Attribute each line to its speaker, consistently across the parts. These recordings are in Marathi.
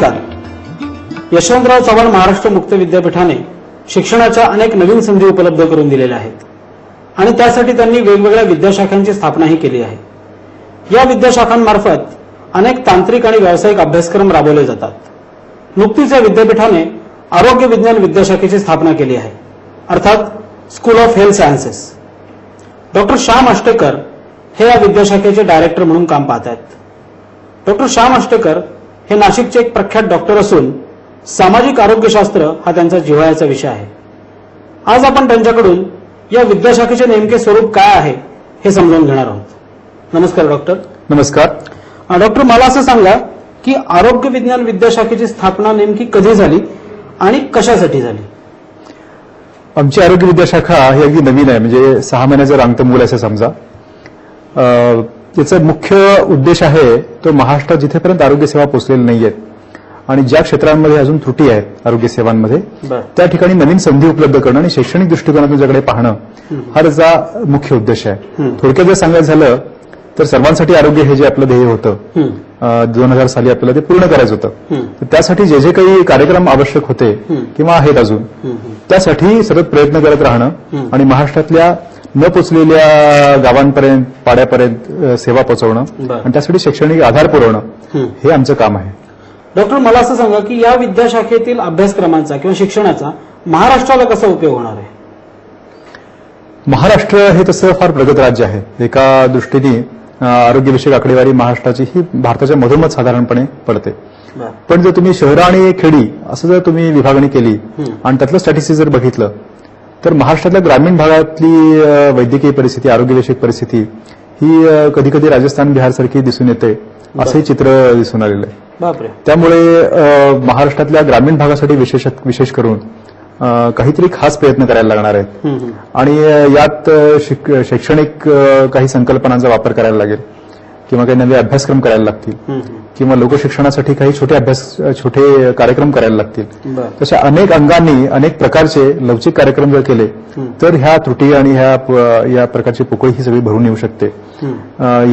Speaker 1: नमस्कार. यशवंतराव चव्हाण महाराष्ट्र मुक्त विद्यापीठाने शिक्षणाच्या अनेक नवीन संधी उपलब्ध करून दिलेल्या आहेत. आणि त्यासाठी त्यांनी वेगवेगळ्या विद्याशाखांची स्थापनाही केली आहे. या विद्याशाखांमार्फत अनेक तांत्रिक आणि व्यावसायिक अभ्यासक्रम राबवले जातात. नुकतीच या विद्यापीठाने आरोग्य विज्ञान विद्याशाखेची स्थापना केली आहे. अर्थात school of health sciences doctor Shyam Ashtekar हे या विद्याशाखेचे डायरेक्टर म्हणून काम पाहत आहेत. डॉक्टर श्याम अष्टेकर हे नाशिकचे एक प्रख्यात डॉक्टर असून सामाजिक आरोग्यशास्त्र हा त्यांचा जिव्हाळ्याचा विषय आहे. आज आपण त्यांच्याकडून या विद्याशाखेचे नेमके स्वरूप काय आहे हे समजावून घेणार आहोत. नमस्कार डॉक्टर.
Speaker 2: नमस्कार.
Speaker 1: डॉक्टर मला असं सांगा की आरोग्य विज्ञान विद्याशाखेची स्थापना नेमकी कधी झाली आणि कशासाठी झाली?
Speaker 2: आमची आरोग्य विद्याशाखा ही अगदी नवीन आहे. म्हणजे सहा महिन्याचं रांगतं मूल असं समजा. याचा मुख्य उद्देश आहे तो महाराष्ट्रात जिथेपर्यंत आरोग्य सेवा पोहोचलेल्या नाहीयेत आणि ज्या क्षेत्रांमध्ये अजून त्रुटी आहेत आरोग्य सेवांमध्ये त्या ठिकाणी नवीन संधी उपलब्ध करणं आणि शैक्षणिक दृष्टिकोनातून त्याकडे पाहणं हा त्याचा मुख्य उद्देश आहे. थोडक्यात जर सांगायचं झालं तर सर्वांसाठी आरोग्य हे जे आपलं ध्येय होतं दोन हजार साली आपल्याला ते पूर्ण करायचं होतं तर त्यासाठी जे जे काही कार्यक्रम आवश्यक होते. किंवा आहेत अजून. त्यासाठी सतत प्रयत्न करत राहणं. आणि महाराष्ट्रातल्या न पोचलेल्या गावांपर्यंत पाड्यापर्यंत सेवा पोहोचवणं. आणि त्यासाठी शैक्षणिक आधार पुरवणं. हे आमचं काम आहे
Speaker 1: डॉक्टर मला असं सांगा की या विद्याशाखेतील अभ्यासक्रमांचा किंवा शिक्षणाचा महाराष्ट्राला कसा उपयोग होणार आहे
Speaker 2: महाराष्ट्र हे तसं फार प्रगत राज्य आहे एका दृष्टीने आरोग्यविषयक आकडेवारी महाराष्ट्राची ही भारताच्या मधोमध साधारणपणे पडते पण जर तुम्ही शहरं आणि खेडी असं जर तुम्ही विभागणी केली. आणि त्यातलं स्टॅटिस्टिक्स जर बघितलं तर महाराष्ट्रातल्या ग्रामीण भागातली वैद्यकीय परिस्थिती आरोग्यविषयक परिस्थिती ही कधी कधी राजस्थान बिहारसारखी दिसून येते असंही चित्र दिसून आलेलं आहे. त्यामुळे महाराष्ट्रातल्या ग्रामीण भागासाठी विशेष विशेष करून काहीतरी खास प्रयत्न करायला लागणार आहेत. आणि यात शैक्षणिक काही संकल्पनांचा वापर करायला लागेल. किंवा काही नवे अभ्यासक्रम करायला लागतील. किंवा लोकशिक्षणासाठी काही छोटे अभ्यास छोटे कार्यक्रम करायला लागतील. तशा अनेक अंगांनी अनेक प्रकारचे लवचिक कार्यक्रम जर केले. तर ह्या त्रुटी आणि ह्या या प्रकारची पोकळी ही सगळी भरून येऊ शकते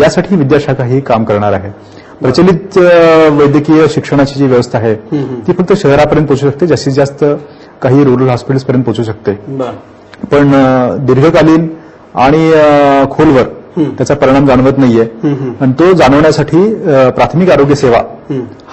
Speaker 2: यासाठी विद्याशाखा ही काम करणार आहे प्रचलित वैद्यकीय शिक्षणाची जी व्यवस्था आहे. ती फक्त शहरापर्यंत पोहोचू शकते जास्तीत जास्त काही रुरल हॉस्पिटल्सपर्यंत पोहोचू शकते पण दीर्घकालीन आणि खोलवर. त्याचा परिणाम जाणवत नाहीये. आणि तो जाणवण्यासाठी प्राथमिक आरोग्य सेवा.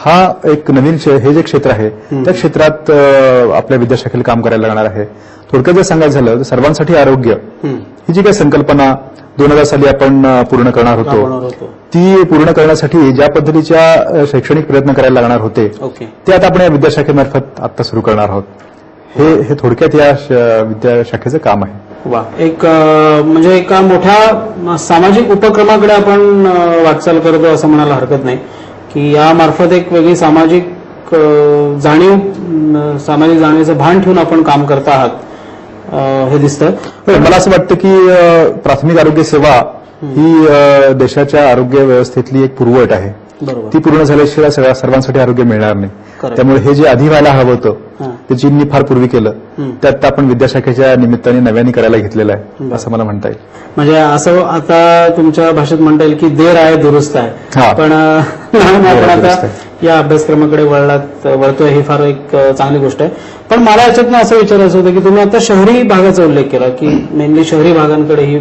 Speaker 2: हा एक नवीन हे जे क्षेत्र आहे त्या क्षेत्रात आपल्या विद्याशाखेला काम करायला लागणार आहे. थोडक्यात जर सांगायचं झालं तर सर्वांसाठी आरोग्य. ही जी काही संकल्पना दोन हजार साली आपण पूर्ण करणार होतो ती पूर्ण करण्यासाठी ज्या पद्धतीच्या शैक्षणिक प्रयत्न करायला लागणार होते ते आता आपण या विद्याशाखेमार्फत आता सुरू करणार आहोत. हे हे थोडक्यात या विद्याशाखेचं काम आहे.
Speaker 1: वा. एक म्हणजे एका मोठ्या सामाजिक उपक्रमाकडे आपण वाटचाल करतो असं म्हणायला हरकत नाही. की यामार्फत एक वेगळी सामाजिक जाणीव सामाजिक जाणीवेचं भान ठेवून आपण काम करत आहात हे दिसतं
Speaker 2: मला असं वाटतं की प्राथमिक आरोग्य सेवा ही देशाच्या आरोग्य व्यवस्थेतली एक पूर्वअट आहे. ती पूर्ण झाल्याशिवाय सगळ्या सर्वांसाठी आरोग्य मिळणार नाही. त्यामुळे हे जे आधी व्हायला हवं होतं. ते चीननी फार पूर्वी केलं. त्यात आपण विद्याशाखेच्या निमित्ताने नव्याने करायला घेतलेलं आहे. असं मला म्हणता येईल.
Speaker 1: म्हणजे असं आता तुमच्या भाषेत म्हणता येईल की देर आहे दुरुस्त आहे. पण आता या अभ्यासक्रमाकडे वळलात वळतोय ही फार एक चांगली गोष्ट आहे. पण मला याच्यातनं असं विचारायचं होतं की तुम्ही आता शहरी भागाचा उल्लेख केला की मेनली शहरी भागांकडे ही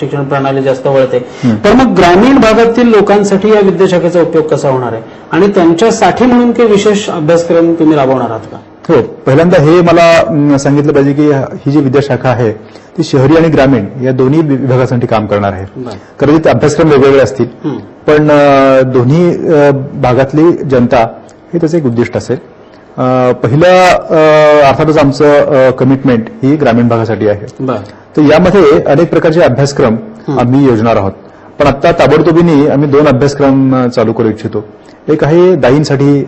Speaker 1: शिक्षण प्रणाली जास्त वळते. तर मग ग्रामीण भागातील लोकांसाठी या विद्याशाखेचा उपयोग कसा होणार आहे? आणि त्यांच्यासाठी म्हणून काही विशेष अभ्यासक्रम तुम्ही राबवणार आहात का?
Speaker 2: हो पहिल्यांदा हे मला सांगितलं पाहिजे की ही जी विद्याशाखा आहे ती शहरी आणि ग्रामीण या दोन्ही विभागासाठी काम करणार आहे. कदाचित अभ्यासक्रम वेगवेगळे असतील. पण दोन्ही भागातली जनता हे त्याचं एक उद्दिष्ट असेल. पहिलं अर्थातच आमचं कमिटमेंट ही ग्रामीण भागासाठी आहे. तर यामध्ये अनेक प्रकारचे अभ्यासक्रम आम्ही योजणार आहोत. पण आता ताबडतोबीने आम्ही दोन अभ्यासक्रम चालू करू इच्छितो. एक आहे दाईंसाठी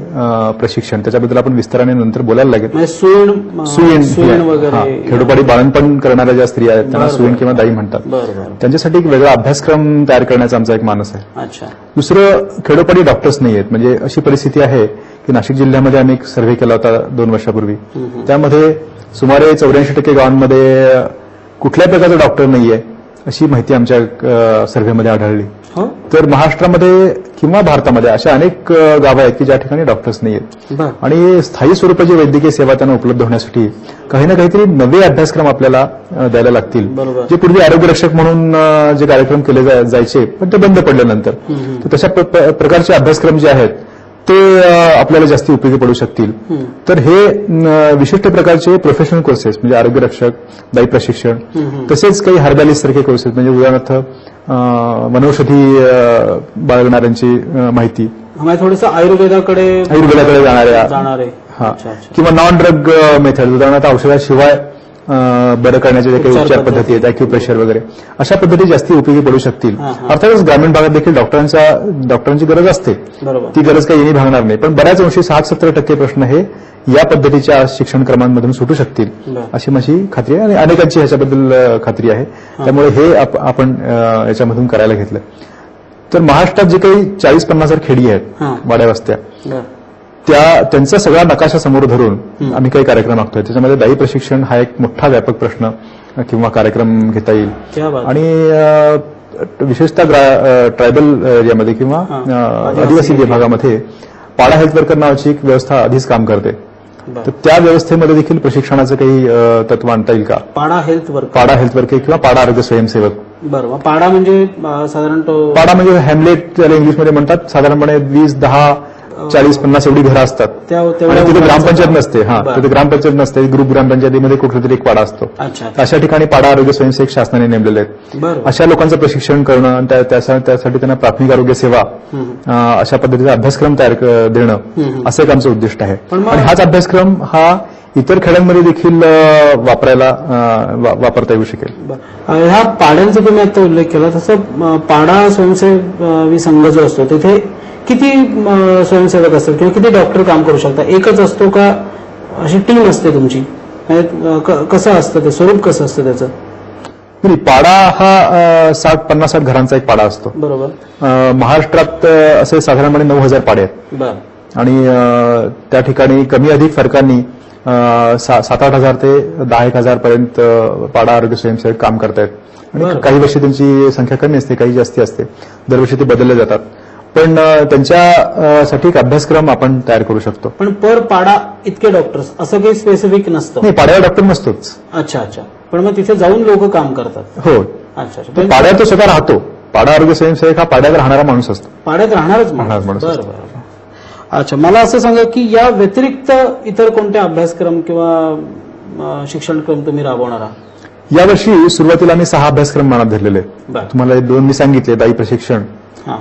Speaker 2: प्रशिक्षण. त्याच्याबद्दल आपण विस्ताराने नंतर बोलायला लागेल.
Speaker 1: सुईण
Speaker 2: सुईण
Speaker 1: वगैरे
Speaker 2: खेडोपाडी बाळणपण करणाऱ्या ज्या स्त्रिया आहेत त्यांना सुईण. किंवा दाई म्हणतात. त्यांच्यासाठी एक वेगळा अभ्यासक्रम तयार करण्याचा आमचा एक मानस आहे.
Speaker 1: अच्छा.
Speaker 2: दुसरं खेडोपाडी डॉक्टर्स नाही आहेत. म्हणजे अशी परिस्थिती आहे की नाशिक जिल्ह्यामध्ये आम्ही एक सर्व्हे केला होता दोन वर्षापूर्वी. त्यामध्ये सुमारे चौऱ्याऐंशी टक्के गावांमध्ये कुठल्याही प्रकारचा डॉक्टर नाहीये. अशी माहिती आमच्या सर्व्हेमध्ये आढळली.
Speaker 1: हो?
Speaker 2: तर महाराष्ट्रामध्ये किंवा भारतामध्ये अशा अनेक गावं आहेत की ज्या ठिकाणी डॉक्टर्स नाही आहेत आणि स्थायी स्वरूपाची वैद्यकीय सेवा त्यांना उपलब्ध होण्यासाठी काही ना काहीतरी नवे अभ्यासक्रम आपल्याला द्यायला लागतील. जे पूर्वी आरोग्य रक्षक म्हणून जे कार्यक्रम केले जायचे पण ते बंद पडल्यानंतर. तर तशा प्र- प्र- प्रकारचे अभ्यासक्रम जे आहेत ते आपल्याला जास्ती उपयोगी पडू शकतील. तर हे विशिष्ट प्रकारचे प्रोफेशनल कोर्सेस म्हणजे आरोग्य रक्षक दाई प्रशिक्षण तसेच काही हर्बॅलिस्ट सारखे कोर्सेस म्हणजे उदाहरणार्थ वनौषधी बाळगणाऱ्यांची माहिती.
Speaker 1: आम्हाला थोडस आयुर्वेदाकडे
Speaker 2: आयुर्वेदाकडे जाणाऱ्या किंवा नॉन ड्रग मेथड उदाहरणार्थ औषधाशिवाय बरं करण्याचे जे काही
Speaker 1: उपचार पद्धती.
Speaker 2: आहेत अॅक्युप्रेशर वगैरे अशा पद्धती जास्ती उपयोगी पडू शकतील. अर्थातच ग्रामीण भागात देखील डॉक्टरांचा डॉक्टरांची गरज असते.
Speaker 1: बरोबर.
Speaker 2: ती गरज काही येणे भागणार नाही. पण बऱ्याच अंशी साठ सत्तर टक्के प्रश्न हे या पद्धतीच्या शिक्षण क्रमांमधून सुटू शकतील. अशी माझी खात्री आहे. आणि अनेकांची ह्याच्याबद्दल खात्री आहे. त्यामुळे हे आप- आपण याच्यामधून करायला घेतलं. तर महाराष्ट्रात जे काही चाळीस पन्नास हजार खेडी आहेत. वाड्या वस्त्या त्या त्यांचा सगळा नकाशा समोर धरून आम्ही काही कार्यक्रम आखतोय. त्याच्यामध्ये दायी प्रशिक्षण हा एक मोठा व्यापक प्रश्न किंवा कार्यक्रम घेता येईल. आणि विशेषतः ट्रायबल एरियामध्ये किंवा आदिवासी विभागामध्ये पाडा हेल्थ वर्कर नावाची एक व्यवस्था आधीच काम करते. तर त्या व्यवस्थेमध्ये देखील प्रशिक्षणाचं काही तत्व आणता येईल का?
Speaker 1: पाडा हेल्थ वर्क
Speaker 2: पाडा हेल्थ वर्कर किंवा पाडा आरोग्य स्वयंसेवक.
Speaker 1: बरं मग पाडा म्हणजे साधारण
Speaker 2: पाडा म्हणजे हॅमलेट त्याला इंग्लिशमध्ये म्हणतात साधारणपणे वीस दहा चाळीस पन्नास एवढी घरं असतात. तिथे ग्रामपंचायत. नसते हा. तिथे ग्रामपंचायत नसते ग्रुप ग्रामपंचायतीमध्ये कुठला तरी एक पाडा असतो.
Speaker 1: अच्छा
Speaker 2: अशा ठिकाणी पाडा आरोग्य स्वयंसेवक शासनाने नेमलेले आहेत. अशा लोकांचं प्रशिक्षण करणं आणि त्या- त्यासा- त्यासाठी त्यांना प्राथमिक आरोग्य सेवा अशा पद्धतीचा अभ्यासक्रम तयार देणं. असं एक आमचं उद्दिष्ट आहे. आणि हाच अभ्यासक्रम हा इतर खेड्यांमध्ये देखील वापरायला वापरता येऊ शकेल.
Speaker 1: ह्या पाड्यांचा तुम्ही आता उल्लेख केला. तसं पाडा स्वयंसेवी संघ जो असतो तिथे किती स्वयंसेवक असतात किंवा किती डॉक्टर काम करू शकतात? एकच असतो का अशी टीम असते तुमची? म्हणजे, कसं असतं ते? स्वरूप कसं असतं त्याचं?
Speaker 2: नाही, पाडा हा साठ पन्नास साठ घरांचा एक पाडा असतो.
Speaker 1: बरोबर.
Speaker 2: महाराष्ट्रात असे साधारणपणे नऊ हजार पाडे आहेत. आणि त्या ठिकाणी कमी अधिक फरकांनी सात आठ हजार ते दहा एक हजार पर्यंत पाडा आरोग्य स्वयंसेवक काम करतायत. आणि. काही वर्षी त्यांची संख्या कमी असते काही जास्ती असते. दरवर्षी ते बदलले जातात. पण अ, त्यांच्या अ, साठी एक अभ्यासक्रम आपण तयार करू शकतो.
Speaker 1: पण पर पाडा इतके डॉक्टर्स असं काही स्पेसिफिक नसतं.
Speaker 2: नाही पाड्यावर डॉक्टर नसतोच.
Speaker 1: अच्छा अच्छा. पण मग तिथे जाऊन लोक काम करतात.
Speaker 2: हो.
Speaker 1: अच्छा अच्छा.
Speaker 2: तो
Speaker 1: पण
Speaker 2: पाड्यात तो स्वतः राहतो. पाडा आरोग्य स्वयंसेवक हा पाड्यात राहणारा माणूस असतो.
Speaker 1: पाड्यात राहणारच
Speaker 2: राहणारच
Speaker 1: माणूस
Speaker 2: माणूस
Speaker 1: बरं बरं. अच्छा मला असं सांगा की या व्यतिरिक्त इतर कोणते अभ्यासक्रम किंवा अं, शिक्षणक्रम तुम्ही राबवणार आहात?
Speaker 2: यावर्षी सुरुवातीला आम्ही सहा अभ्यासक्रम मनात धरलेले आहेत.
Speaker 1: बरं.
Speaker 2: तुम्हाला हे दोन मी सांगितले दाई प्रशिक्षण.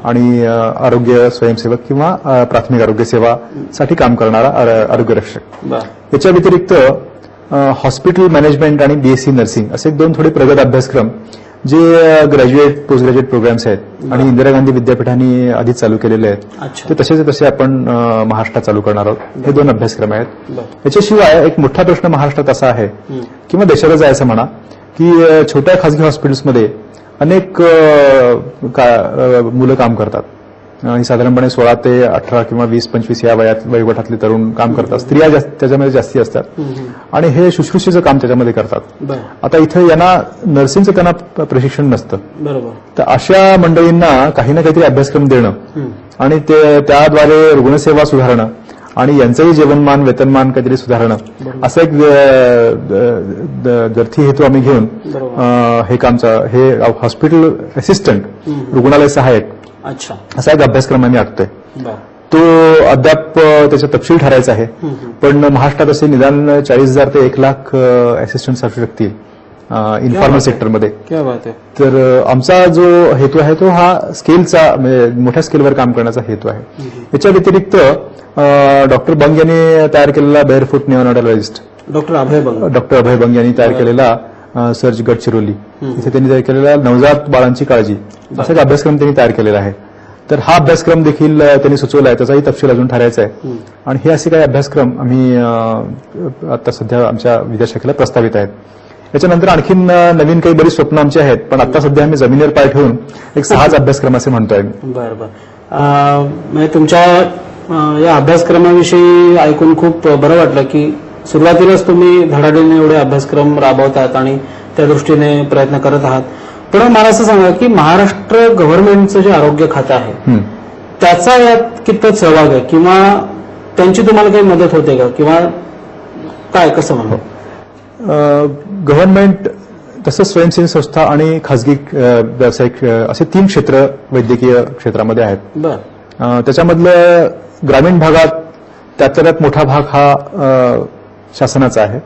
Speaker 2: आणि आरोग्य स्वयंसेवक किंवा प्राथमिक आरोग्य सेवा साठी काम करणारा आर- आरोग्य रक्षक याच्या व्यतिरिक्त हॉस्पिटल मॅनेजमेंट आणि बीएससी नर्सिंग असे दोन थोडे प्रगत अभ्यासक्रम जे ग्रॅज्युएट पोस्ट ग्रॅज्युएट प्रोग्राम्स आहेत आणि इंदिरा गांधी विद्यापीठांनी आधीच चालू केलेले आहेत. ते तसेच तसे आपण महाराष्ट्रात चालू करणार आहोत. हे दोन अभ्यासक्रम आहेत. याच्याशिवाय एक मोठा प्रश्न महाराष्ट्रात असा आहे. किंवा देशातच आहे असं म्हणा की छोट्या खासगी हॉस्पिटल्समध्ये अनेक का- मुलं काम करतात. आणि साधारणपणे सोळा ते अठरा किंवा वीस पंचवीस या वयात वयोगटातले तरुण काम करतात. स्त्रिया त्याच्यामध्ये जास्ती असतात. आणि हे शुश्रूषेचं काम त्याच्यामध्ये करतात. आता इथं यांना नर्सिंगचं त्यांना प्रशिक्षण नसतं.
Speaker 1: बरोबर.
Speaker 2: तर अशा मंडळींना काही ना काहीतरी अभ्यासक्रम देणं. आणि ते त्याद्वारे रुग्णसेवा सुधारणं आणि यांचंही जीवनमान वेतनमान काहीतरी सुधारणं. असं एक दर्थी हेतू आम्ही घेऊन हे कामचा हे हॉस्पिटल असिस्टंट रुग्णालय सहाय्यक
Speaker 1: अच्छा.
Speaker 2: असा एक अभ्यासक्रम आम्ही आखतोय. तो अद्याप त्याचा तपशील ठरायचा आहे. पण महाराष्ट्रात असे निदान चाळीस हजार ते एक लाख असिस्टंट असू शकतील इन्फॉर्मल सेक्टरमध्ये तर आमचा जो हेतू आहे तो हा स्केलचा म्हणजे मोठ्या स्केलवर काम करण्याचा हेतू आहे. याच्या व्यतिरिक्त डॉक्टर बंग यांनी तयार केलेला barefoot neonatologist
Speaker 1: doctor Abhay Bang.
Speaker 2: Doctor Abhay Bang यांनी तयार केलेला सर्च गडचिरोली इथे त्यांनी तयार केलेला नवजात बाळांची काळजी. असा एक अभ्यासक्रम त्यांनी तयार केलेला आहे. तर हा अभ्यासक्रम देखील त्यांनी सुचवला आहे. त्याचाही तपशील अजून ठरायचा आहे. आणि हे असे काही अभ्यासक्रम आम्ही आता सध्या आमच्या विद्याशाखेला प्रस्तावित आहेत. याच्यानंतर आणखीन नवीन काही बरीच स्वप्न आमची आहेत पण आता सध्या आम्ही जमिनीवर पाय ठेवून एक सहाच अभ्यासक्रम असे म्हणतोय.
Speaker 1: बरं बरं. म्हणजे तुमच्या या अभ्यासक्रमाविषयी ऐकून खूप बरं वाटलं की सुरुवातीलाच तुम्ही धडाडीने एवढे अभ्यासक्रम राबवतात आणि त्या दृष्टीने प्रयत्न करत आहात. पण मला असं सांगा की महाराष्ट्र गव्हर्नमेंटचं जे आरोग्य खातं आहे
Speaker 2: हं.
Speaker 1: त्याचा यात कितपत सहभाग आहे? किंवा त्यांची तुम्हाला काही मदत होते का? किंवा काय कसं म्हणू?
Speaker 2: गव्हर्नमेंट तसंच स्वयंसेवी संस्था आणि खाजगी अ, व्यावसायिक असे तीन क्षेत्र वैद्यकीय क्षेत्रामध्ये आहेत. त्याच्यामधलं ग्रामीण भागात त्यातल्या त्यात मोठा भाग हा शासनाचा आहे.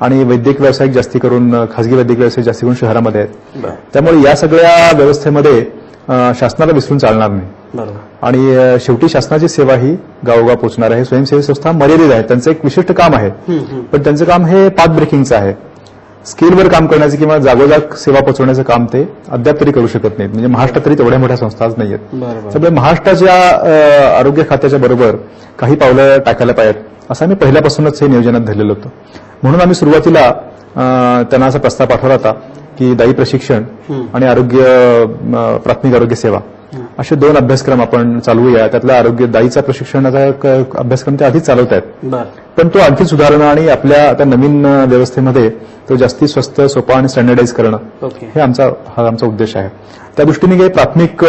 Speaker 2: आणि वैद्यकीय व्यावसायिक जास्ती करून अ, खाजगी वैद्यकीय व्यावसायिक जास्ती करून शहरामध्ये आहेत. त्यामुळे या सगळ्या व्यवस्थेमध्ये शासनाला विसरून चालणार नाही. आणि शेवटी शासनाची सेवा ही गावोगाव पोहोचणार आहे. स्वयंसेवी संस्था मर्यादित आहे त्यांचं एक विशिष्ट काम आहे. पण त्यांचं काम हे पाथ ब्रेकिंगचं आहे. स्किलवर काम करण्याचं किंवा जागोजाग सेवा पोहोचवण्याचं काम ते अद्याप तरी करू शकत नाहीत. म्हणजे महाराष्ट्रात तरी तेवढ्या मोठ्या संस्थाच नाहीयेत.
Speaker 1: बरोबर.
Speaker 2: त्यामुळे महाराष्ट्राच्या आरोग्य खात्याच्या बरोबर काही पावलं टाकायला पाहिजेत. असं आम्ही पहिल्यापासूनच हे नियोजनात धरलेलं होतं. म्हणून आम्ही सुरुवातीला त्यांना असा प्रस्ताव पाठवला होता की दाई प्रशिक्षण. आणि आरोग्य प्राथमिक आरोग्य सेवा. असे दोन अभ्यासक्रम आपण चालवूया त्यातला आरोग्य दाईचा प्रशिक्षणाचा एक अभ्यासक्रम ते आधीच चालवत आहेत. पण तो आणखी सुधारणं आणि आपल्या आता नवीन व्यवस्थेमध्ये तो जास्ती स्वस्त सोपा आणि स्टँडर्डाईज करणं हे आमचा हा आमचा उद्देश आहे. त्या दृष्टीने काही प्राथमिक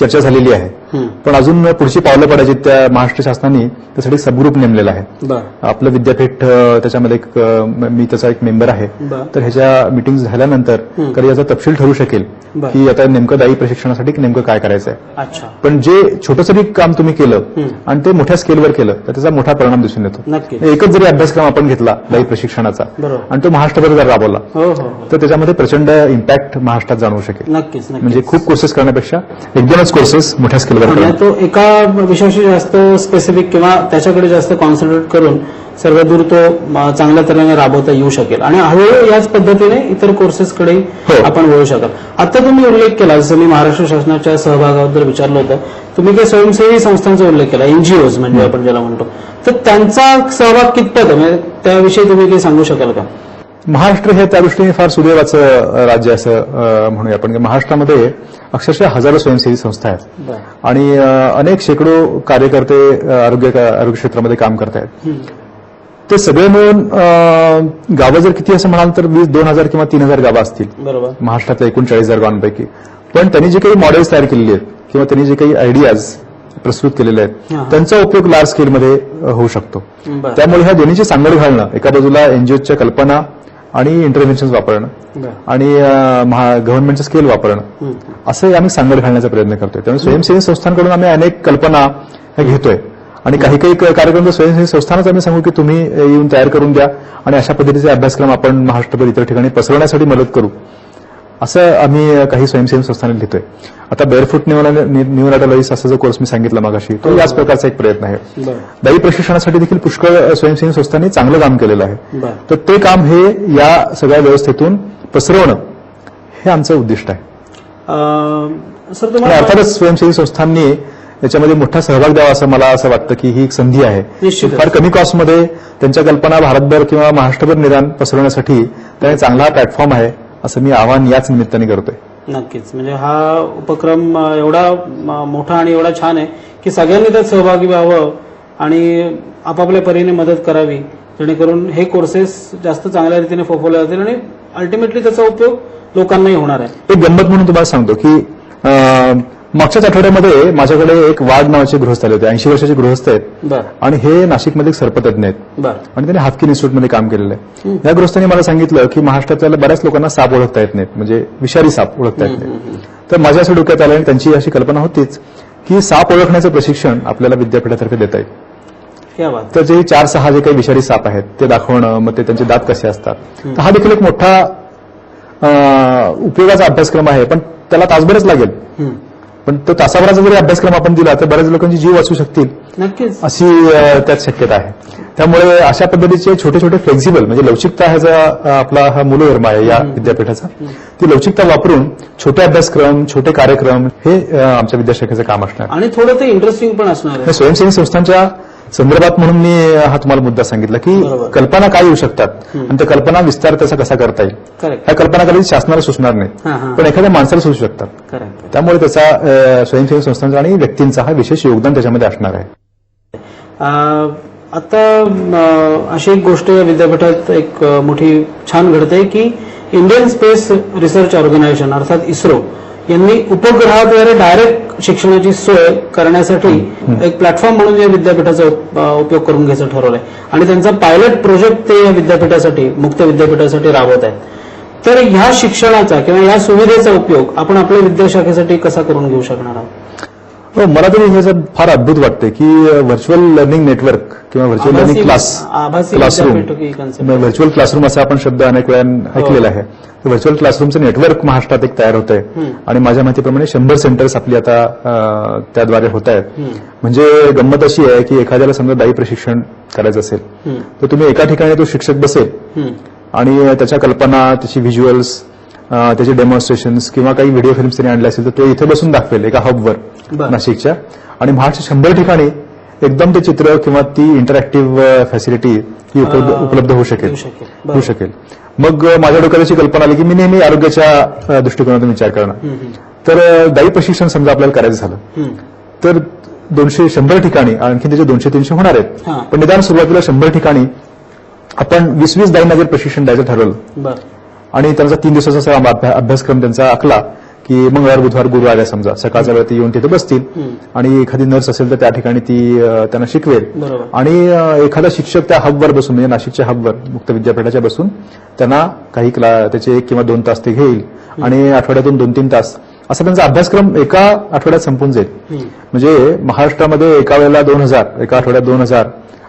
Speaker 2: चर्चा झालेली आहे. पण अजून पुढची पावलं पडायची त्या महाराष्ट्र शासनाने त्यासाठी सबग्रुप नेमलेला आहे. आपलं विद्यापीठ त्याच्यामध्ये एक म- त्याचा एक मेंबर आहे. तर ह्याच्या मिटिंग झाल्यानंतर. तर याचा तपशील ठरू शकेल. की आता नेमकं दायी प्रशिक्षणासाठी नेमकं काय करायचं आहे. पण जे छोटं जरी काम तुम्ही केलं. आणि ते मोठ्या स्केलवर केलं तर त्याचा मोठा परिणाम दिसून येतो.
Speaker 1: नक्की
Speaker 2: एकच जरी अभ्यासक्रम आपण घेतला दायी प्रशिक्षणाचा आणि तो महाराष्ट्रभर जर राबवला
Speaker 1: हो हो हो.
Speaker 2: तर त्याच्यामध्ये प्रचंड इम्पॅक्ट महाराष्ट्रात जाणवू शकेल. म्हणजे खूप कोर्सेस करण्यापेक्षा एक दोनच कोर्सेस मोठ्या स्केलवर
Speaker 1: म्हणजे तो एका विषयाशी जास्त स्पेसिफिक किंवा त्याच्याकडे जास्त कॉन्सन्ट्रेट करून सर्व दूर तो चांगल्या तऱ्हेने राबवता येऊ शकेल. आणि हळूहळू याच पद्धतीने इतर कोर्सेसकडे
Speaker 2: हो.
Speaker 1: आपण वळू शकाल आता तुम्ही उल्लेख केला जसं मी महाराष्ट्र शासनाच्या सहभागाबद्दल विचारलं होतं तुम्ही काही स्वयंसेवी संस्थांचा उल्लेख केला एनजीओज म्हणजे आपण ज्याला म्हणतो तर त्यांचा सहभाग कितपत आहे? म्हणजे त्याविषयी तुम्ही काही सांगू शकाल का?
Speaker 2: महाराष्ट्र हे त्या दृष्टीने फार सुदैवाचं राज्य असं म्हणूया आपण. की महाराष्ट्रामध्ये अक्षरशः हजारो स्वयंसेवी संस्था आहेत. आणि अनेक शेकडो कार्यकर्ते आरोग्य आरोग्य क्षेत्रामध्ये काम करत आहेत. ते सगळे मिळून गावं जर किती असं म्हणाल तर वीस दोन हजार किंवा तीन हजार गावं असतील. महाराष्ट्रातल्या एकूण चाळीस हजार गावांपैकी. पण त्यांनी जे काही मॉडेल्स तयार केलेली आहेत किंवा त्यांनी जे काही आयडियाज प्रस्तुत केलेले आहेत. त्यांचा उपयोग लार्ज स्केलमध्ये होऊ शकतो. त्यामुळे ह्या दोन्हीची सांगड घालणं एका बाजूला एनजीओच्या कल्पना आणि इंटरव्हेन्शन वापरणं. आणि गव्हर्नमेंटचं स्केल वापरणं. असं आम्ही सांगड घालण्याचा प्रयत्न करतोय. त्यामुळे स्वयंसेवी संस्थांकडून आम्ही अनेक कल्पना घेतोय. आणि काही काही कार्यक्रम तर स्वयंसेवी संस्थांनाच आम्ही सांगू की तुम्ही येऊन तयार करून द्या. आणि अशा पद्धतीचे अभ्यासक्रम आपण महाराष्ट्रभर इतर ठिकाणी पसरवण्यासाठी मदत करू. असं आम्ही काही स्वयंसेवी संस्थांना लिहितोय. आता बेअरफूट न्यूराटॉलॉजिस्ट असा जो कोर्स मी सांगितला मागाशी तो याच प्रकारचा एक प्रयत्न आहे. दायी प्रशिक्षणासाठी देखील पुष्कळ स्वयंसेवी संस्थांनी चांगलं काम केलेलं आहे. तर ते काम हे या सगळ्या व्यवस्थेतून पसरवणं हे आमचं उद्दिष्ट आहे. अर्थातच स्वयंसेवी संस्थांनी याच्यामध्ये मोठा सहभाग द्यावा असं मला असं वाटतं की ही एक संधी आहे. फार कमी कॉस्टमध्ये त्यांच्या कल्पना भारतभर किंवा महाराष्ट्रभर निदान पसरवण्यासाठी त्याने चांगला प्लॅटफॉर्म आहे. असं मी आवाहन याच निमित्ताने करतोय.
Speaker 1: नक्कीच. म्हणजे हा उपक्रम एवढा मोठा आणि एवढा छान आहे की सगळ्यांनी त्यात सहभागी व्हावं आणि आपापल्या परीने मदत करावी जेणेकरून हे कोर्सेस जास्त चांगल्या रीतीने फोफवले जातील आणि अल्टिमेटली त्याचा उपयोग लोकांनाही होणार आहे.
Speaker 2: एक गंमत म्हणून तुम्हाला सांगतो की मागच्याच आठवड्यामध्ये माझ्याकडे एक वाघ नावाचे गृहस्थ आले होते ऐंशी वर्षाचे गृहस्थ आहेत.
Speaker 1: बर.
Speaker 2: आणि हे नाशिकमध्ये एक सर्पतज्ञ आहेत.
Speaker 1: बर.
Speaker 2: आणि त्यांनी हातकिन इन्स्टिट्यूटमध्ये काम केलेलं आहे. या गृहस्थांनी मला सांगितलं की महाराष्ट्रातल्या बऱ्याच लोकांना साप ओळखता येत नाहीत म्हणजे विषारी साप ओळखता येत नाहीत. तर माझ्या असं डोक्यात आलं आणि त्यांची अशी कल्पना होतीच की साप ओळखण्याचं प्रशिक्षण आपल्याला विद्यापीठातर्फे देता येईल.
Speaker 1: क्या बात.
Speaker 2: तर जे चार सहा जे काही विषारी साप आहेत ते दाखवणं मग ते त्यांचे दात कसे असतात. तर हा देखील एक मोठा अं, उपयोगाचा अभ्यासक्रम आहे पण त्याला तासभरच लागेल. पण तो तासाभराचा जरी अभ्यासक्रम आपण दिला तर बऱ्याच लोकांची जीव वाचू शकतील.
Speaker 1: नक्कीच.
Speaker 2: अशी त्यात शक्यता आहे. त्यामुळे अशा पद्धतीचे छोटे छोटे फ्लेक्झिबल म्हणजे लवचिकता ह्याचा अ, आपला हा मूलधर्म आहे या विद्यापीठाचा ती लवचिकता वापरून छोटे अभ्यासक्रम छोटे कार्यक्रम हे आमच्या विद्याशाखेचं काम असणार.
Speaker 1: आणि थोडं ते इंटरेस्टिंग पण असणार
Speaker 2: हे स्वयंसेवी संस्थांच्या संदर्भात म्हणून मी हा तुम्हाला मुद्दा सांगितला की
Speaker 1: बरोबर.
Speaker 2: कल्पना काय येऊ शकतात? आणि त्या कल्पना विस्तार त्याचा कसा करता येईल? ह्या कल्पना कधी शासनाला सुचणार नाही.
Speaker 1: हां हां.
Speaker 2: पण एखाद्या माणसाला सुचू शकतात.
Speaker 1: करेक्ट.
Speaker 2: त्यामुळे त्याचा अ, स्वयंसेवी संस्थांचा आणि व्यक्तींचा हा विशेष योगदान त्याच्यामध्ये असणार आहे.
Speaker 1: अं, आता अं, अशी एक गोष्ट या विद्यापीठात एक अं, मोठी छान घडते की इंडियन स्पेस रिसर्च ऑर्गनायझेशन अर्थात इस्रो यांनी उपग्रहाद्वारे डायरेक्ट शिक्षणाची सोय करण्यासाठी एक प्लॅटफॉर्म म्हणून या विद्यापीठाचा उपयोग करून घ्यायचं ठरवलंय. आणि त्यांचा पायलट प्रोजेक्ट ते या विद्यापीठासाठी मुक्त विद्यापीठासाठी राबवत आहेत. तर ह्या शिक्षणाचा किंवा या सुविधेचा उपयोग आपण आपल्या विद्याशाखेसाठी कसा करून घेऊ शकणार आहोत?
Speaker 2: हो, मला तरी हे जर फार अद्भुत वाटते की व्हर्च्युअल लर्निंग नेटवर्क किंवा व्हर्च्युअल लर्निंग क्लास क्लासरूम
Speaker 1: ही.
Speaker 2: व्हर्च्युअल क्लासरूम असा आपण शब्द अनेक वेळा ऐकलेला आहे. व्हर्च्युअल क्लासरूमचं नेटवर्क महाराष्ट्रात एक तयार होत आहे आणि माझ्या माहितीप्रमाणे शंभर सेंटर्स आपली आता त्याद्वारे होत आहेत म्हणजे गंमत अशी आहे की एखाद्याला समजा दायी प्रशिक्षण करायचं असेल. तर तुम्ही एका ठिकाणी तो शिक्षक बसेल. आणि त्याच्या कल्पना त्याची व्हिज्युअल्स त्याचे डेमॉन्स्ट्रेशन्स किंवा काही व्हिडिओ फिल्म्स त्यांनी आणले असेल तर तो इथे बसून दाखवेल एका हबवर. नाशिकच्या आणि महाराष्ट्र शंभर ठिकाणी एकदम ते चित्र किंवा ती इंटरॅक्टिव्ह फॅसिलिटी ही उपलब्ध होऊ शकेल
Speaker 1: होऊ शकेल.
Speaker 2: मग माझ्या डोक्यात अशी कल्पना आली की मी नेहमी आरोग्याच्या दृष्टिकोनातून विचार करणार. तर दायी प्रशिक्षण समजा आपल्याला करायचं झालं. तर दोनशे शंभर ठिकाणी आणखी त्याचे दोनशे तीनशे होणार. आहेत पण निदान सुरुवातीला शंभर ठिकाणी आपण वीस वीस दाईंना जर प्रशिक्षण द्यायचं ठरवलं आणि त्यांचा तीन दिवसाचा अभ्या- अभ्यासक्रम त्यांचा आखला की मंगळवार बुधवार गुरुवार आहे समजा. सकाळचा वेळ ते येऊन तिथे बसतील. आणि एखादी नर्स असेल तर त्या ठिकाणी ती त्यांना शिकवेल. आणि एखादा शिक्षक त्या हबवर बसून म्हणजे नाशिकच्या हबवर मुक्त विद्यापीठाच्या बसून त्यांना काही क्ला त्याचे एक किंवा दोन तास ते घेईल. आणि आठवड्यातून दोन तीन तास. असा त्यांचा अभ्यासक्रम एका आठवड्यात संपून जाईल. म्हणजे महाराष्ट्रामध्ये एका वेळेला दोन हजार एका आठवड्यात दोन हजार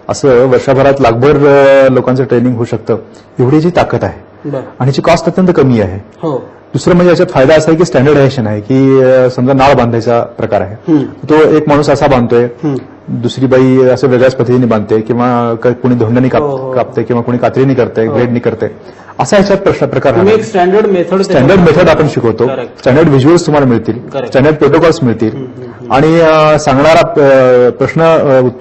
Speaker 2: असं वर्षभरात लाखभर लोकांचं ट्रेनिंग होऊ शकतं. एवढी जी ताकद आहे. आणि याची कॉस्ट अत्यंत कमी आहे.
Speaker 1: हो.
Speaker 2: दुसरं म्हणजे याच्यात फायदा असा आहे की स्टँडर्डायझेशन आहे की समजा नाळ बांधायचा प्रकार आहे. तो एक माणूस असा बांधतोय. दुसरी बाई असं वेगळ्याच पद्धतीने बांधते किंवा क- कोणी धोंडानी
Speaker 1: हो, हो.
Speaker 2: काप- कापते किंवा कोणी कात्रीने करते ग्रेडनी करते. असा ह्याच्यात प्रश्न प्रकार
Speaker 1: स्टँडर्ड मेथड
Speaker 2: स्टँडर्ड मेथड आपण शिकवतो. स्टँडर्ड व्हिज्युअल्स तुम्हाला मिळतील. स्टँडर्ड प्रोटोकॉल्स मिळतील. आणि सांगणारा प्रश्न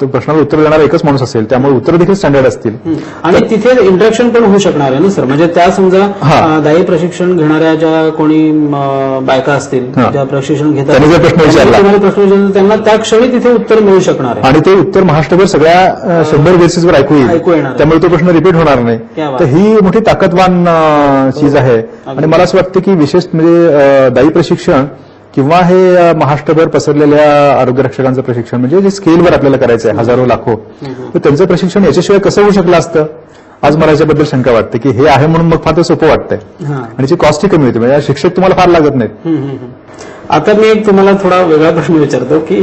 Speaker 2: प्रश्नाला उत्तर देणारा एकच माणूस असेल त्यामुळे उत्तर देखील स्टँडर्ड असतील.
Speaker 1: आणि तिथे इंटरॅक्शन पण होऊ शकणार आहे ना सर म्हणजे त्या समजा
Speaker 2: हा.
Speaker 1: दायी प्रशिक्षण घेणाऱ्या ज्या कोणी बायका असतील
Speaker 2: हा.
Speaker 1: ज्या प्रशिक्षण घेतात
Speaker 2: प्रश्न विचारला.
Speaker 1: प्रश्न विचारला त्यांना त्या क्षणी तिथे उत्तर मिळू शकणार
Speaker 2: आणि ते उत्तर महाराष्ट्रभर सगळ्या शंभर बेसिसवर ऐकू
Speaker 1: ऐकू
Speaker 2: येईल. त्यामुळे तो प्रश्न रिपीट होणार नाही. तर ही मोठी ताकदवान चीज आहे आणि मला असं वाटतं की विशेष म्हणजे दायी प्रशिक्षण किंवा हे महाराष्ट्रभर पसरलेल्या आरोग्य रक्षकांचं प्रशिक्षण म्हणजे जे स्केलवर आपल्याला करायचं आहे हजारो लाखो तर त्यांचं प्रशिक्षण याच्याशिवाय कसं होऊ शकलं असतं? आज मला याच्याबद्दल शंका वाटते की हे आहे म्हणून मग फार सोपं वाटतंय.
Speaker 1: हा.
Speaker 2: आणि याची कॉस्टही कमी होती म्हणजे शिक्षक तुम्हाला फार लागत नाहीत.
Speaker 1: आता मी एक तुम्हाला थोडा वेगळा प्रश्न विचारतो की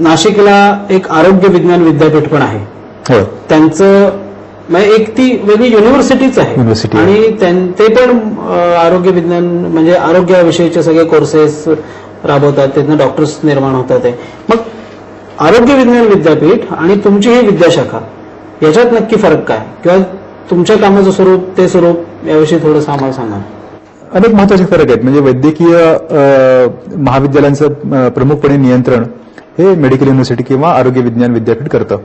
Speaker 1: नाशिकला एक आरोग्य विज्ञान विद्यापीठ पण आहे.
Speaker 2: होय
Speaker 1: त्यांचं म्हणजे एक ती वेगळी युनिव्हर्सिटीच आहे
Speaker 2: आहे.
Speaker 1: आणि ते पण आरोग्य विज्ञान म्हणजे आरोग्याविषयीचे सगळे कोर्सेस राबवतात त्यातनं डॉक्टर्स निर्माण होतात. मग आरोग्य विज्ञान विद्यापीठ आणि तुमची ही विद्याशाखा याच्यात नक्की फरक काय किंवा तुमच्या कामाचं स्वरूप ते स्वरूप याविषयी थोडंसं आम्हाला सांगा
Speaker 2: अनेक महत्त्वाचे फरक आहेत म्हणजे वैद्यकीय महाविद्यालयांचं प्रमुखपणे नियंत्रण हे मेडिकल युनिव्हर्सिटी किंवा आरोग्य विज्ञान विद्यापीठ करतं.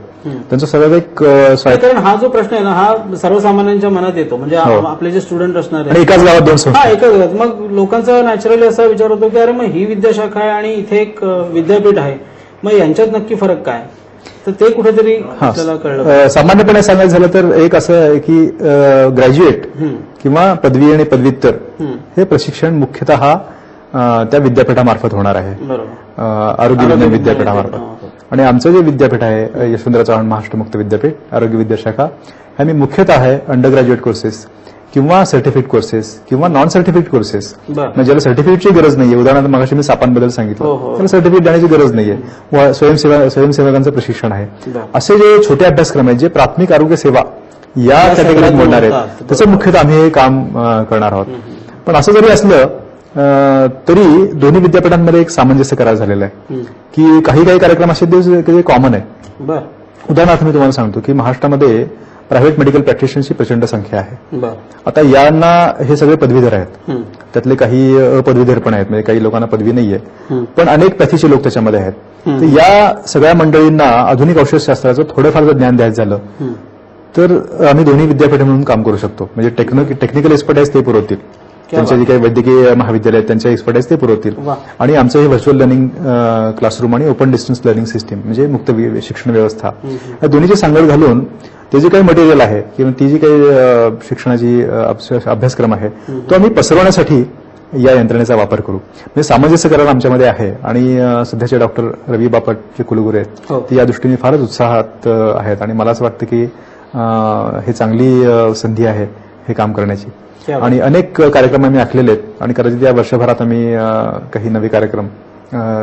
Speaker 2: त्यांचं अ, स्वायत्त
Speaker 1: कारण हा जो प्रश्न आहे ना हा सर्वसामान्यांच्या मनात येतो. म्हणजे
Speaker 2: हो.
Speaker 1: आपले जे स्टुडंट असणार आहेत.
Speaker 2: एकाच गावात दोन
Speaker 1: हा एकच घरात. मग लोकांचा नॅचरली असा विचार होतो की अरे मग ही विद्याशाखा आहे आणि इथे एक विद्यापीठ आहे. मग यांच्यात नक्की फरक काय? तर ते कुठेतरी कळलं
Speaker 2: सामान्यपणे सांगायचं झालं तर एक असं आहे की ग्रॅज्युएट किंवा पदवी आणि पदव्युत्तर हे प्रशिक्षण मुख्यतः त्या विद्यापीठामार्फत होणार आहे. आरोग्य विज्ञान विद्यापीठामार्फत. आणि आमचं जे विद्यापीठ आहे यशवंतराव चव्हाण महाराष्ट्र मुक्त विद्यापीठ आरोग्य विद्याशाखा ह्या मी मुख्यतः आहे अंडर ग्रॅज्युएट कोर्सेस किंवा सर्टिफिकेट कोर्सेस किंवा नॉन सर्टिफिकेट कोर्सेस म्हणजे ज्याला सर्टिफिकेटची गरज नाहीये. उदाहरणार्थ मगाशी मी सापांबद्दल
Speaker 1: हो,
Speaker 2: सांगितलं.
Speaker 1: हो.
Speaker 2: त्याला सर्टिफिकेट देण्याची गरज नाहीये. स्वयंसेवा स्वयंसेवकांचं प्रशिक्षण आहे. असे जे छोटे अभ्यासक्रम आहेत जे प्राथमिक आरोग्य सेवा या कॅटेगरीत मोडणार. आहेत त्याचं मुख्यतः आम्ही हे काम करणार आहोत. पण असं जरी असलं तरी दोन्ही विद्यापीठांमध्ये एक सामंजस्य करार झालेलं आहे. की काही काही कार्यक्रम असे जे कॉमन आहे. उदाहरणार्थ मी तुम्हाला सांगतो की महाराष्ट्रामध्ये प्रायव्हेट मेडिकल प्रॅक्टिशनची प्रचंड संख्या आहे. आता यांना हे सगळे पदवीधर आहेत. त्यातले काही अपदवीधर पण आहेत. म्हणजे काही लोकांना पदवी नाहीये पण अनेक पॅथीचे लोक त्याच्यामध्ये आहेत. या सगळ्या मंडळींना आधुनिक औषधशास्त्राचं थोडंफार जर ज्ञान द्यायचं झालं. तर आम्ही दोन्ही विद्यापीठ म्हणून काम करू शकतो. म्हणजे टेक्निक टेक्निकल एक्सपर्टाईज ते पुरवतील. त्यांच्या जे काही वैद्यकीय महाविद्यालय आहेत त्यांच्या एक्सपर्टाईज ते पुरवतील. आणि आमचं हे व्हर्च्युअल लर्निंग क्लासरूम आणि ओपन डिस्टन्स लर्निंग सिस्टीम म्हणजे मुक्त शिक्षण व्यवस्था. या दोन्हीची सांगड घालून ते जे काही मटेरियल आहे किंवा ती जी काही शिक्षणाची अभ्यासक्रम आहे तो आम्ही पसरवण्यासाठी या यंत्रणेचा वापर करू. म्हणजे सामंजस्य करार आमच्यामध्ये आहे आणि सध्याचे डॉक्टर रवी बापट जे कुलगुरू आहेत
Speaker 1: हो.
Speaker 2: ते या दृष्टीने फारच उत्साहात आहेत. आणि मला असं वाटतं की हे चांगली संधी आहे हे काम करण्याची. आणि अनेक कार्यक्रम आम्ही आखलेले आहेत. आणि कदाचित या वर्षभरात आम्ही काही नवे कार्यक्रम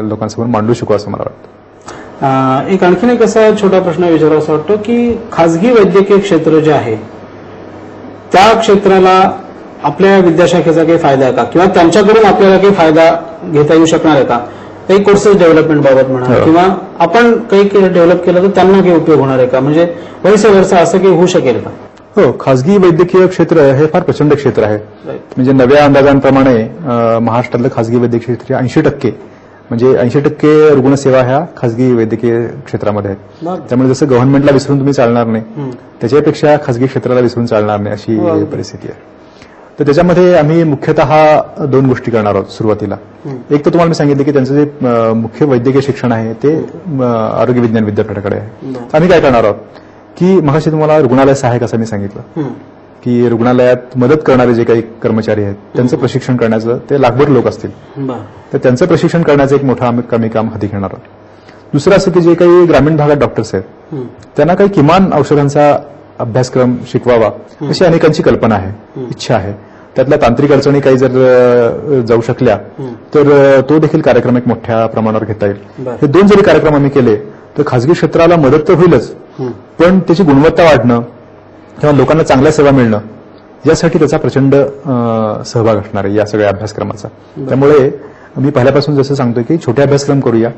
Speaker 2: लोकांसमोर मांडू शकू असं मला वाटतं.
Speaker 1: एक आणखीन एक असा छोटा प्रश्न विचारावा असं वाटतो की खाजगी वैद्यकीय क्षेत्र जे आहे त्या क्षेत्राला आपल्या विद्याशाखेचा काही फायदा आहे का? किंवा त्यांच्याकडून आपल्याला काही फायदा घेता येऊ शकणार आहे का? काही कोर्सेस डेव्हलपमेंट बाबत म्हणा
Speaker 2: हो.
Speaker 1: किंवा आपण काही डेव्हलप केलं तर त्यांना काही उपयोग होणार आहे का? म्हणजे वैसे वर्ष असं काही होऊ शकेल का?
Speaker 2: हो खासगी वैद्यकीय क्षेत्र हे फार प्रचंड क्षेत्र आहे म्हणजे नव्या अंदाजांप्रमाणे महाराष्ट्रातलं खासगी वैद्यकीय क्षेत्र ऐंशी टक्के म्हणजे ऐंशी टक्के रुग्णसेवा ह्या खासगी वैद्यकीय क्षेत्रामध्ये आहेत. त्यामुळे जसं गव्हर्नमेंटला विसरून तुम्ही चालणार नाही
Speaker 1: हं.
Speaker 2: त्याच्यापेक्षा खासगी क्षेत्राला विसरून चालणार नाही अशी
Speaker 1: हो.
Speaker 2: परिस्थिती आहे तर त्याच्यामध्ये आम्ही मुख्यतः दोन गोष्टी करणार आहोत सुरुवातीला
Speaker 1: हं.
Speaker 2: एक तर तुम्हाला मी सांगितलं की त्यांचं जे मुख्य वैद्यकीय शिक्षण आहे ते अ, आरोग्य विज्ञान विद्यापीठाकडे आहे. आम्ही काय करणार आहोत की मगाशी तुम्हाला रुग्णालय सहाय्यक असं मी सांगितलं. की रुग्णालयात मदत करणारे जे काही कर्मचारी आहेत त्यांचं प्रशिक्षण करण्याचं ते लाखभर लोक असतील तर त्यांचं प्रशिक्षण करण्याचं एक मोठं कमी काम हाती घेणार आहोत दुसरं असं की जे काही ग्रामीण भागात डॉक्टर्स आहेत. त्यांना काही किमान औषधांचा अभ्यासक्रम शिकवावा अशी अनेकांची कल्पना आहे इच्छा आहे त्यातल्या तांत्रिक अडचणी काही जर जाऊ शकल्या. तर तो देखील कार्यक्रम एक मोठ्या प्रमाणावर घेता येईल. हे दोन जरी कार्यक्रम आम्ही केले तर खासगी क्षेत्राला मदत तर होईलच. पण त्याची गुणवत्ता वाढणं किंवा लोकांना चांगल्या सेवा मिळणं यासाठी त्याचा प्रचंड सहभाग असणार आहे या सगळ्या अभ्यासक्रमाचा. त्यामुळे मी पहिल्यापासून जसं सांगतोय की छोटे अभ्यासक्रम करूया.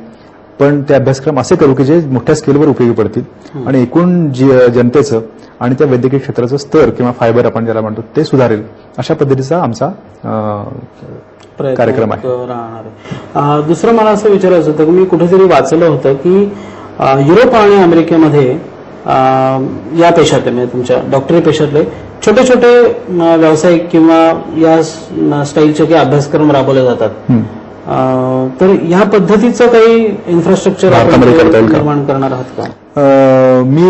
Speaker 2: पण ते अभ्यासक्रम असे करू की जे मोठ्या स्केलवर उपयोगी पडतील. आणि एकूण जनतेचं आणि त्या वैद्यकीय क्षेत्राचं स्तर किंवा फायबर आपण ज्याला म्हणतो ते सुधारेल अशा पद्धतीचा आमचा कार्यक्रम आहे.
Speaker 1: दुसरं मला असं विचारायचं होतं की मी कुठेतरी वाचलं होतं की युरोप आणि अमेरिकेमध्ये या पेशातले म्हणजे तुमच्या डॉक्टरी पेशातले छोटे छोटे व्यावसायिक किंवा या स्टाईलचे काही अभ्यासक्रम राबवले जातात तर ह्या पद्धतीचं काही इन्फ्रास्ट्रक्चर? निर्माण करणार आहात का
Speaker 2: मी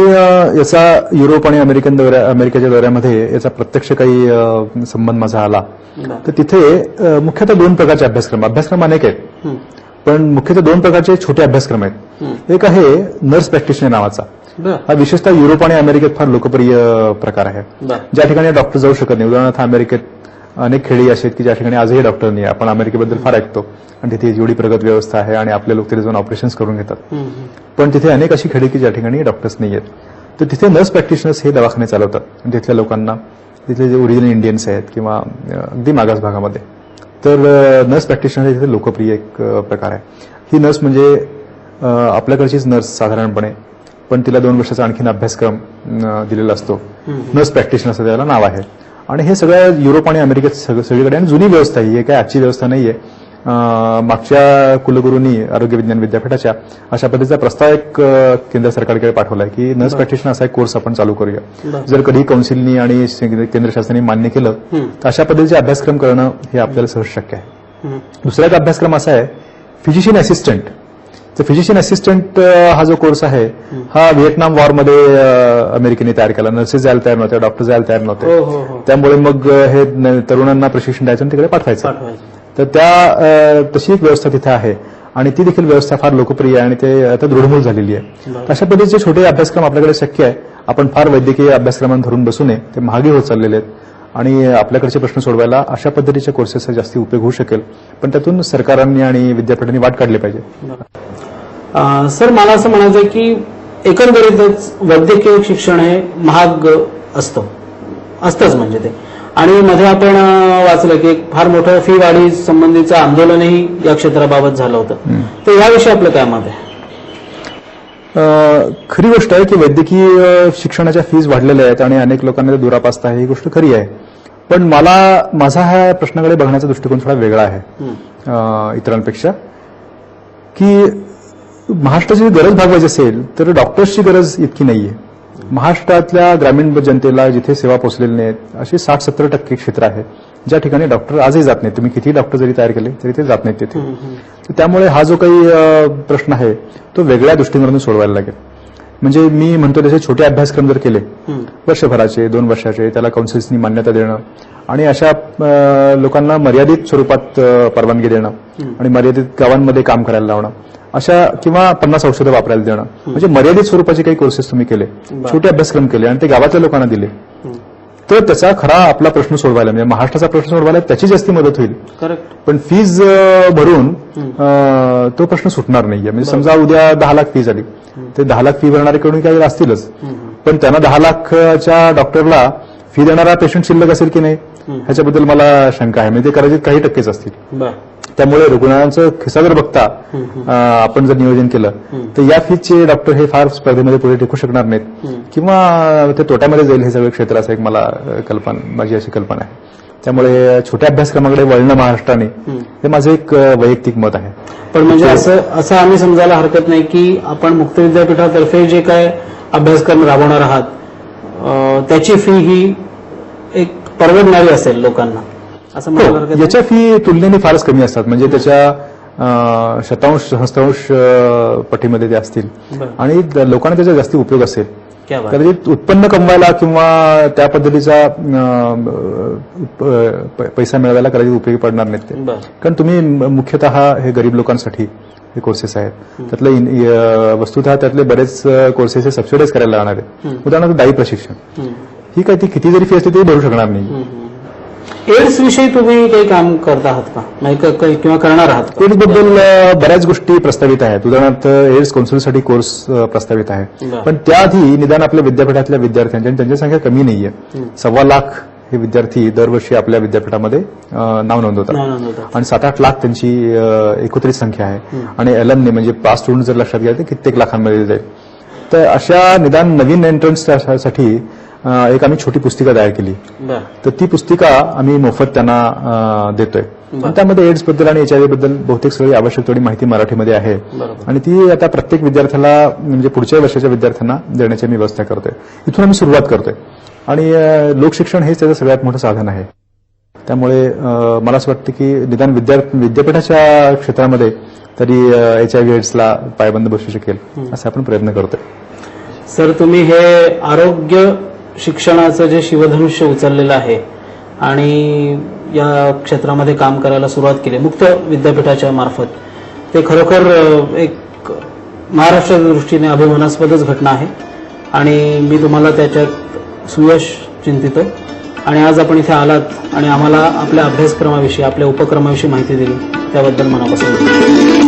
Speaker 2: याचा युरोप आणि अमेरिकन दौऱ्या अमेरिकेच्या दौऱ्यामध्ये याचा प्रत्यक्ष काही संबंध माझा आला. तर तिथे मुख्यतः दोन प्रकारचे अभ्यासक्रम अभ्यासक्रम अनेक आहेत. पण मुख्यतः दोन प्रकारचे छोटे अभ्यासक्रम आहेत. एक आहे नर्स प्रॅक्टिशनर नावाचा. हा विशेषतः युरोप आणि अमेरिकेत फार लोकप्रिय प्रकार आहे. ज्या ठिकाणी डॉक्टर जाऊ शकत नाही उदाहरणार्थ अमेरिकेत अनेक खेडी असे आहेत की ज्या ठिकाणी आजही डॉक्टर नाही. आपण अमेरिकेबद्दल फार ऐकतो आणि तिथे जेवढी प्रगत व्यवस्था आहे आणि आपले लोक तिथे जाऊन ऑपरेशन्स करून घेतात. पण तिथे अनेक अशी खेडी की ज्या ठिकाणी डॉक्टर्स नाही आहेत तर तिथे नर्स प्रॅक्टिशनर्स हे दवाखाने चालवतात तिथल्या लोकांना तिथले जे ओरिजिनल इंडियन्स आहेत किंवा अगदी मागास भागामध्ये तर नर्स प्रॅक्टिशनर तिथे लोकप्रिय एक प्रकार आहे. ही नर्स म्हणजे आपल्याकडचीच नर्स साधारणपणे पण तिला दोन वर्षाचा आणखीन अभ्यासक्रम दिलेला असतो. नर्स प्रॅक्टिशनर असं त्याला नाव आहे. आणि हे सगळं युरोप आणि अमेरिकेत सगळं- सगळीकडे आणि जुनी व्यवस्था आहे. ही काही आजची व्यवस्था नाहीये. मागच्या कुलगुरूंनी आरोग्य विज्ञान विद्यापीठाच्या अशा पद्धतीचा प्रस्ताव एक केंद्र सरकारकडे पाठवलाय की नर्स प्रॅक्टिशनर असा एक कोर्स आपण चालू करूया. जर कधी कौन्सिलनी आणि केंद्र शासनाने मान्य केलं
Speaker 1: हं.
Speaker 2: तर अशा पद्धतीचे अभ्यासक्रम करणं हे आपल्याला सहज शक्य आहे.
Speaker 1: हं.
Speaker 2: दुसरा एक अभ्यासक्रम असा आहे फिजिशियन असिस्टंट तर फिजिशियन असिस्टंट हा जो कोर्स आहे हा व्हिएटनाम वॉरमध्ये अमेरिकेने तयार केला. नर्सेस जायला तयार नव्हते डॉक्टर जायला तयार
Speaker 1: हो
Speaker 2: नव्हते.
Speaker 1: हो हो
Speaker 2: त्यामुळे मग हे तरुणांना प्रशिक्षण द्यायचं आणि तिकडे पाठवायचं. तर त्या तशी एक व्यवस्था तिथे आहे. आणि ती देखील व्यवस्था फार लोकप्रिय आहे आणि ते आता दृढमूल झालेली आहे. अशा पद्धतीचे छोटे अभ्यासक्रम आपल्याकडे शक्य आहे. आपण फार वैद्यकीय अभ्यासक्रमांना धरून बसू नये. ते महागे होत चाललेले आहेत. आणि आपल्याकडचे प्रश्न सोडवायला अशा पद्धतीच्या कोर्सेसचा जास्ती उपयोग होऊ शकेल. पण त्यातून सरकारांनी आणि विद्यापीठांनी वाट काढली पाहिजे.
Speaker 1: सर मला असं म्हणायचं आहे की एकंदरीतच वैद्यकीय शिक्षण हे महाग असतं. असतंच म्हणजे ते. आणि मध्ये आपण वाचलं की एक फार मोठं फी वाढी संबंधीचं आंदोलनही या क्षेत्राबाबत झालं होतं. तर याविषयी आपलं काय मत आहे?
Speaker 2: खरी गोष्ट आहे की वैद्यकीय शिक्षणाच्या फीज वाढलेल्या आहेत आणि अनेक लोकांना ते दुरापास्त आहे ही गोष्ट खरी आहे. पण मला माझा ह्या प्रश्नाकडे बघण्याचा दृष्टिकोन थोडा वेगळा आहे इतरांपेक्षा. की महाराष्ट्राची गरज भागवायची असेल तर डॉक्टर्सची गरज इतकी नाहीये. महाराष्ट्रातल्या ग्रामीण जनतेला जिथे सेवा पोहोचलेली नाहीत अशी साठ सत्तर टक्के क्षेत्र आहे. ज्या ठिकाणी डॉक्टर आजही जात नाहीत. तुम्ही किती डॉक्टर जरी तयार केले तरी ते जात नाहीत तिथे. त्यामुळे हा जो काही प्रश्न आहे तो वेगळ्या दृष्टिकोनातून सोडवायला लागेल. म्हणजे मी म्हणतो तसे छोटे अभ्यासक्रम जर केले. वर्षभराचे दोन वर्षाचे त्याला काउन्सिल्सनी मान्यता देणं आणि अशा लोकांना मर्यादित स्वरूपात परवानगी देणं आणि मर्यादित गावांमध्ये काम करायला लावणं. अशा किंवा पन्नास औषधं वापरायला देणं. म्हणजे मर्यादित स्वरूपाचे काही कोर्सेस तुम्ही केले. छोटे अभ्यासक्रम केले आणि ते गावातल्या लोकांना दिले. तर त्याचा खरा आपला प्रश्न सोडवायला म्हणजे महाराष्ट्राचा प्रश्न सोडवायला त्याची जास्ती मदत होईल.
Speaker 1: करेक्ट
Speaker 2: पण फीज भरून तो प्रश्न सुटणार नाहीये. म्हणजे समजा उद्या दहा लाख फी झाली. ते दहा लाख फी भरणारे कडून काही असतीलच. पण त्यांना दहा लाखच्या डॉक्टरला फी देणारा पेशंट शिल्लक असेल की नाही? ह्याच्याबद्दल मला शंका आहे. म्हणजे ते कदाचित काही टक्केच असतील. त्यामुळे रुग्णांचं खिसा जर बघता आपण जर नियोजन केलं तर या फीचे डॉक्टर हे फार स्पर्धेमध्ये पुढे टिकू शकणार नाहीत. किंवा ते तोट्यामध्ये जाईल हे सगळं क्षेत्र असं एक मला कल्पना माझी अशी कल्पना आहे. त्यामुळे छोट्या अभ्यासक्रमाकडे वळणं महाराष्ट्राने हे माझं एक वैयक्तिक मत आहे.
Speaker 1: पण म्हणजे असं असं आम्ही समजायला हरकत नाही की आपण मुक्त विद्यापीठातर्फे जे काय अभ्यासक्रम राबवणार आहात त्याची फी ही एक परवडणारी असेल लोकांना. असं
Speaker 2: हो? याच्या फी तुलनेने फारच कमी असतात. म्हणजे त्याच्या शतांश सहस्त्रांश अ, पटीमध्ये ते असतील. आणि लोकांना त्याचा जास्ती उपयोग असेल. कदाचित उत्पन्न कमवायला किंवा त्या पद्धतीचा पैसा मिळवायला कदाचित उपयोगी पडणार नाहीत ते. कारण तुम्ही मुख्यतः हे गरीब लोकांसाठी हे कोर्सेस आहेत. त्यातले वस्तुतः त्यातले बरेच कोर्सेस हे सबसिडाईज करायला लागणार आहेत. उदाहरणार्थ दायी प्रशिक्षण. ही काय ती किती जरी फी असते ती भरू शकणार नाही.
Speaker 1: एड्स विषयी तुम्ही काही काम करत आहात का? म्हणजे क- क- किंवा करणार आहात का?
Speaker 2: एड्सबद्दल अ, बऱ्याच गोष्टी प्रस्तावित आहेत. उदाहरणार्थ एड्स काउन्सिलसाठी कोर्स अ, प्रस्तावित आहे.
Speaker 1: बरं.
Speaker 2: पण त्याआधी निदान आपल्या विद्यापीठातल्या विद्यार्थ्यांची आणि त्यांची संख्या कमी नाहीये. सव्वा लाख हे विद्यार्थी दरवर्षी आपल्या विद्यापीठामध्ये अ, नाव नोंदवतात.
Speaker 1: नाही, नाही, नाही.
Speaker 2: आणि सात आठ लाख त्यांची अ, एकत्रित संख्या आहे. आणि एलमने म्हणजे पास स्टुडंट जर लक्षात घ्या तर कित्येक लाखांमध्ये जाईल. तर अशा निदान नवीन एंट्रन्ससाठी एक आम्ही छोटी पुस्तिका तयार केली. तर ती पुस्तिका आम्ही मोफत त्यांना देतोय. आणि त्यामध्ये एड्सबद्दल आणि एचआयव्ही बद्दल बहुतेक सगळी आवश्यक तेवढी माहिती मराठीमध्ये आहे. आणि ती आता प्रत्येक विद्यार्थ्याला म्हणजे पुढच्या वर्षाच्या विद्यार्थ्यांना देण्याची मी व्यवस्था करतोय. इथून आम्ही सुरुवात करतोय. आणि लोकशिक्षण हेच त्याचं सगळ्यात मोठं साधन आहे. त्यामुळे मला असं वाटतं की निदान विद्या विद्यापीठाच्या क्षेत्रामध्ये तरी एच आय व्ही एड्सला पायबंद बसू शकेल असा आपण प्रयत्न करतोय.
Speaker 1: सर तुम्ही हे आरोग्य शिक्षणाचं जे शिवधनुष्य उचललेलं आहे आणि या क्षेत्रामध्ये काम करायला सुरुवात केली मुक्त विद्यापीठाच्या मार्फत. ते खरोखर एक महाराष्ट्राच्या दृष्टीने अभिमानास्पदच घटना आहे. आणि मी तुम्हाला त्याच्यात सुयश चिंतितो. आणि आज आपण इथे आलात आणि आम्हाला आपल्या अभ्यासक्रमाविषयी आपल्या उपक्रमाविषयी माहिती दिली त्याबद्दल मनापासून.